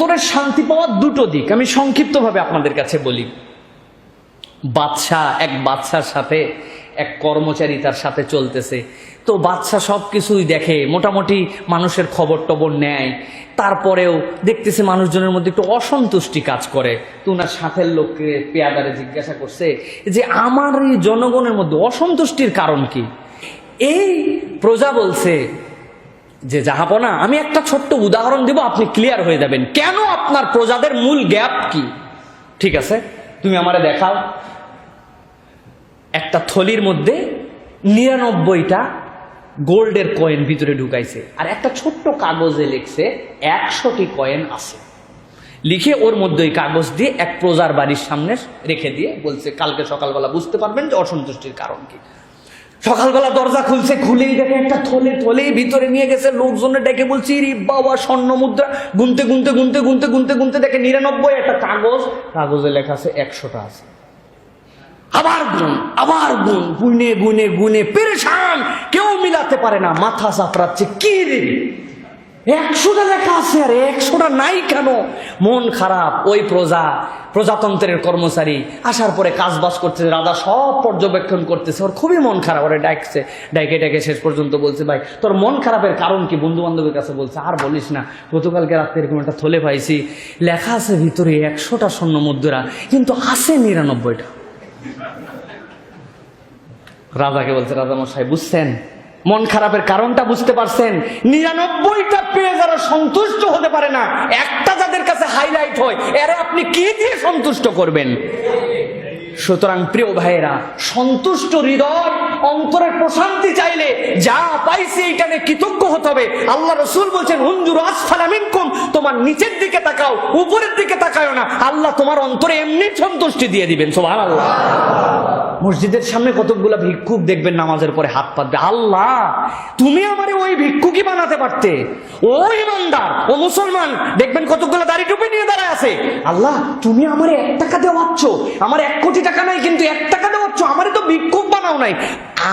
অন্তরের শান্তি পাওয়ার দুটো দিক। আমি সংক্ষিপ্তভাবে আপনাদের কাছে বলি। বাদশাহ, এক বাদশার সাথে এক কর্মচারী তার সাথে চলতেছে। তো বাদশাহ সব কিছুই দেখে, মোটামুটি মানুষের খবর টবর নেয়। তারপরেও দেখতেছে মানুষজনের মধ্যে একটু অসন্তুষ্টি কাজ করে। তো ওনার সাথের লোককে পেয়াদারে জিজ্ঞাসা করছে যে, আমার এই জনগণের মধ্যে অসন্তুষ্টির কারণ কি? এই প্রজা বলছে যে জাহাপনা, আমি একটা ছোট্ট উদাহরণ দিব, আপনি ক্লিয়ার হয়ে যাবেন। কেন আপনার প্রজাদের মূল গ্যাপ কি? ঠিক আছে? তুমি আমারে দেখাও। একটা থলির মধ্যে নিরানব্বইটা গোল্ডের কয়েন ভিতরে ঢুকাইছে। আর একটা ছোট্ট কাগজে লিখছে, একশোটি কয়েন আছে। লিখে ওর মধ্যে ওই কাগজ দিয়ে এক প্রজার বাড়ির সামনে রেখে দিয়ে বলছে, কালকে সকালবেলা বুঝতে পারবেন যে অসন্তুষ্টির কারণ কি। সকালবেলা দরজা খুলছে, খুলেই দেখে একটা থলে, থলেই ভিতরে নিয়ে গেছে লোকজনে ডেকে বলছি রে বাবা, স্বর্ণ মুদ্রা। গুনতে গুনতে গুনতে গুনতে গুনতে গুনতে দেখে নিরানব্বই একটা কাগজ, কাগজে লেখা আছে একশোটা আছে। আবার গুণ আবার গুণ গুনে গুনে গুনে, পেরেশান, কেউ মিলাতে পারে না, মাথা সাফরাচ্ছে কি রে? একশোটা লেখা আছে, আর একশোটা নাই কেন? মন খারাপ, ওই প্রজা, প্রজাতন্ত্রের কর্মচারী, আসার পরে কাজ বাজ করতেছে রাজা সব পর্যবেক্ষণ করতেছে, ওর খুবই মন খারাপ, ওরে ডাকছে, ডাইকে ডাকে শেষ পর্যন্ত বলছে, ভাই, তোর মন খারাপের কারণ কি? বন্ধু বান্ধবের কাছে বলছে, আর বলিস না, গতকালকে রাত্রে এরকম একটা থলে পাইছি, লেখা আছে ভিতরে একশোটা স্বর্ণ মুদ্রা, কিন্তু আছে নিরানব্বইটা। রাজাকে বলছে রাজা মশাই বুঝছেন? মন খারাপের কারণটা বুঝতে পারছেন? নিরানব্বইটা পেয়ে যারা সন্তুষ্ট হতে পারে না। একটা যাদের কাছে হাইলাইট হয়, এরা আপনি কি দিয়ে সন্তুষ্ট করবেন? সুতরাং প্রিয় ভাইয়েরা, সন্তুষ্ট হৃদয়, অন্তরের প্রশান্তি চাইলে যা পাইছে এইটা নিয়ে কৃতজ্ঞ হতে হবে। আল্লাহ রসুল বলছেন হুঞ্জুর আসফালামিনকুম তোমার নিচের দিকে তাকাও, উপরের দিকে তাকাও না। আল্লাহ তোমার অন্তরে এমনি সন্তুষ্টি দিয়ে দিবেন সোভান আল্লাহ মসজিদের সামনে কতকগুলো ভিক্ষুক দেখবেন নামাজের পরে হাত পাতবে। আল্লাহ, তুমি আমারে ওই ভিক্ষুকই বানাতে পারতে। ও ইমানদার, ও মুসলমান, দেখবেন কতকগুলো দাড়ি টুপি নিয়ে দাঁড়ায় আছে। আল্লাহ, তুমি আমারে এক টাকা দেওয়াচ্ছ আমার এক কোটি টাকা নাই, কিন্তু এক টাকা দেওয়াচ্ছ আমারে তো ভিক্ষুক বানাও নাই।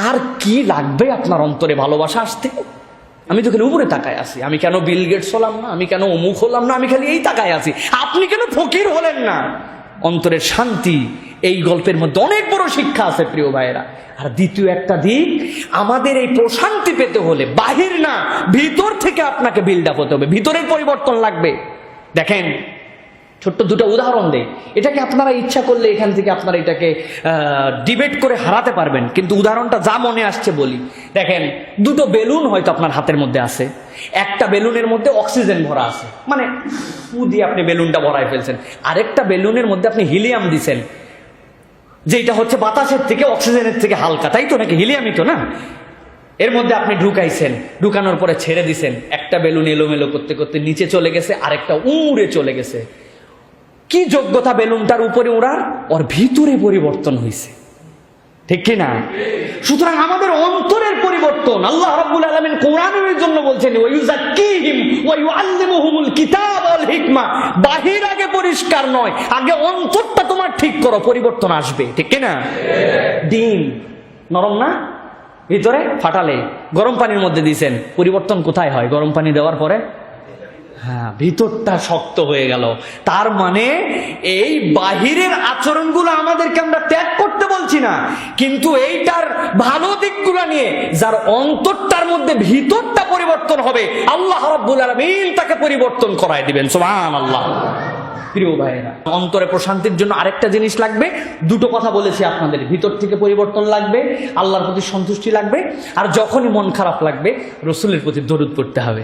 আর কি লাগবে আপনার অন্তরে ভালোবাসা আসতে? আমি তো খালি উপরে তাকায় আছি। আমি কেন বিল গেটস হলাম না? আমি কেন অমুক হলাম না? আমি খালি এই তাকায় আছি। আপনি কেন ফকির হলেন না? অন্তরের শান্তি, এই গল্পের মধ্যে অনেক বড় শিক্ষা আছে প্রিয় ভাইয়েরা। আর দ্বিতীয় একটা দিক, আমাদের এই প্রশান্তি পেতে হলে বাহির না, ভিতর থেকে আপনাকে বিল্ড আপ হতে হবে। ভিতরের পরিবর্তন লাগবে। দেখেন, ছোট্ট দুটো উদাহরণ দেই। এটাকে আপনারা ইচ্ছা করলে এখান থেকে আপনারা এটাকে ডিবেট করে হারাতে পারবেন। কিন্তু উদাহরণটা যা মনে আসছে বলি। দেখেন, দুটো বেলুন হয়তো আপনার হাতের মধ্যে আছে। একটা বেলুনের মধ্যে অক্সিজেন ভরা আছে। মানে ফু দিয়ে আপনি বেলুনটা ভরাই ফেলছেন। আরেকটা বেলুনের মধ্যে আপনি হিলিয়াম দিছেন। যেটা হচ্ছে বাতাসের থেকে অক্সিজেনের থেকে হালকা। তাই তো নাকি? হিলিয়ামই তো না? এর মধ্যে আপনি ঢুকাইছেন। ঢুকানোর পরে ছেড়ে দিছেন। একটা বেলুন এলোমেলো করতে করতে নিচে চলে গেছে, আরেকটা উড়ে চলে গেছে। কি যোগ্যতা বেলুনটার উপরে ওড়ার ওর ভিতরে পরিবর্তন হয়েছে ঠিক কি না? সুতরাং আমাদের অন্তরের পরিবর্তন আল্লাহ রাব্বুল আলামিন কোরআনের জন্য বলছেন ওয়ায়ুযাক্কিহিম ওয়া ইউআল্লিমুহুমুল কিতাব ওয়াল হিকমা। বাহির আগে পরিষ্কার নয়, আগে অন্তরটা তোমার ঠিক করো, পরিবর্তন আসবে। ঠিক কি না ডিম। নরম না? ভিতরে ফাটালে। গরম পানির মধ্যে দিয়েছেন। পরিবর্তন কোথায় হয়? গরম পানি দেওয়ার পরে? হ্যাঁ ভিতরটা শক্ত হয়ে গেল। তার মানে এই বাহিরের আচরণগুলো আমাদেরকে আমরা ত্যাগ করতে বলছি না। কিন্তু এইটার ভালো দিকগুলো নিয়ে, যার অন্তরটার মধ্যে ভিতরটা পরিবর্তন হবে, আল্লাহ রাব্বুল আলামিন তাকে পরিবর্তন করায় দিবেন। সুবহান আল্লাহ অন্তরে প্রশান্তির জন্য আরেকটা জিনিস লাগবে। দুটো কথা বলেছি আপনাদের। ভিতর থেকে পরিবর্তন লাগবে, আল্লাহর প্রতি সন্তুষ্টি লাগবে, আর যখনই মন খারাপ লাগবে, রসুলের প্রতি দরুদ পড়তে হবে।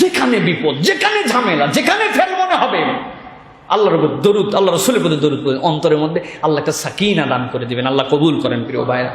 যেখানে বিপদ, যেখানে ঝামেলা, যেখানে ফেল মনে হবে, আল্লাহর উপর দরুদ আল্লাহ রসুলের প্রতি দরুদ অন্তরের মধ্যে আল্লাহ একটা সাকিনা দান করে দিবেন, আল্লাহ কবুল করেন প্রিয় ভাইরা